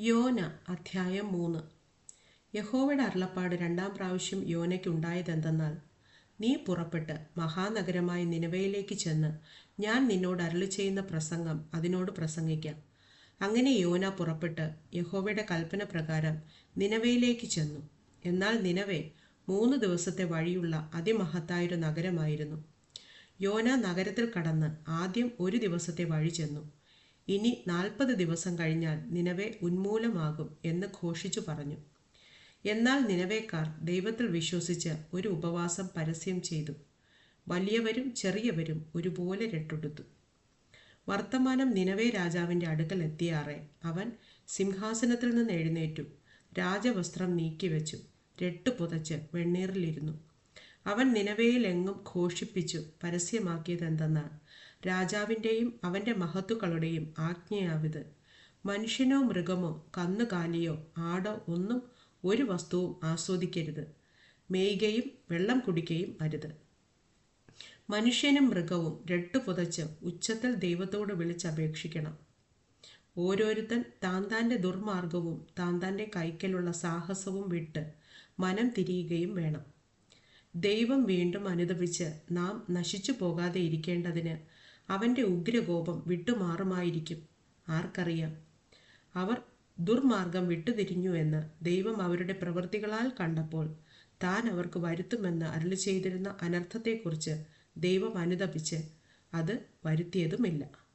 യോന അധ്യായം മൂന്ന്. യഹോവയുടെ അരുളപ്പാട് രണ്ടാം പ്രാവശ്യം യോനയ്ക്ക് ഉണ്ടായതെന്തെന്നാൽ നീ പുറപ്പെട്ട് മഹാനഗരമായ നിലവയിലേക്ക് ചെന്ന് ഞാൻ നിന്നോട് അരുളി ചെയ്യുന്ന പ്രസംഗം അതിനോട് പ്രസംഗിക്കാം. അങ്ങനെ യോന പുറപ്പെട്ട് യഹോവയുടെ കൽപ്പന പ്രകാരം നിലവയിലേക്ക് ചെന്നു. എന്നാൽ നിലവെ മൂന്ന് ദിവസത്തെ വഴിയുള്ള അതിമഹത്തായൊരു നഗരമായിരുന്നു. യോന നഗരത്തിൽ കടന്ന് ആദ്യം ഒരു ദിവസത്തെ വഴി ചെന്നു. ഇനി നാൽപ്പത് ദിവസം കഴിഞ്ഞാൽ നിനവെ ഉന്മൂലമാകും എന്ന് ഘോഷിച്ചു പറഞ്ഞു. എന്നാൽ നിലവേക്കാർ ദൈവത്തിൽ വിശ്വസിച്ച് ഒരു ഉപവാസം പരസ്യം ചെയ്തു. വലിയവരും ചെറിയവരും ഒരുപോലെ രട്ടുടുത്തു. വർത്തമാനം നിലവേ രാജാവിന്റെ അടുക്കൽ എത്തിയാറെ അവൻ സിംഹാസനത്തിൽ നിന്ന് എഴുന്നേറ്റു. രാജവസ്ത്രം നീക്കിവെച്ചു. രട്ടു പുതച്ച് വെണ്ണീറിലിരുന്നു. അവൻ നിലവേയിലെങ്ങും ഘോഷിപ്പിച്ചു പരസ്യമാക്കിയതെന്തെന്നാൽ രാജാവിന്റെയും അവന്റെ മഹത്തുക്കളുടെയും ആജ്ഞയാവിത്. മനുഷ്യനോ മൃഗമോ കന്നുകാലിയോ ആടോ ഒന്നും ഒരു വസ്തുവും ആസ്വദിക്കരുത്. മേയുകയും വെള്ളം കുടിക്കുകയും അരുത്. മനുഷ്യനും മൃഗവും രട്ടു പുതച്ച് ഉച്ചത്തിൽ ദൈവത്തോട് വിളിച്ചപേക്ഷിക്കണം. ഓരോരുത്തൻ താന്താന്റെ താന്റെ ദുർമാർഗവും താൻ താന്റെ കൈക്കലുള്ള സാഹസവും വിട്ട് മനം തിരിയുകയും വേണം. ദൈവം വീണ്ടും അനുദപിച്ച് നാം നശിച്ചു പോകാതെ ഇരിക്കേണ്ടതിന് അവന്റെ ഉഗ്രകോപം വിട്ടുമാറുമായിരിക്കും. ആർക്കറിയാം? അവർ ദുർമാർഗം വിട്ടുതിരിഞ്ഞു എന്ന് ദൈവം അവരുടെ പ്രവൃത്തികളാൽ കണ്ടപ്പോൾ താൻ അവർക്ക് വരുത്തുമെന്ന് അരുളി ചെയ്തിരുന്ന അനർത്ഥത്തെക്കുറിച്ച് ദൈവം അനുതപിച്ച് അത് വരുത്തിയതുമില്ല.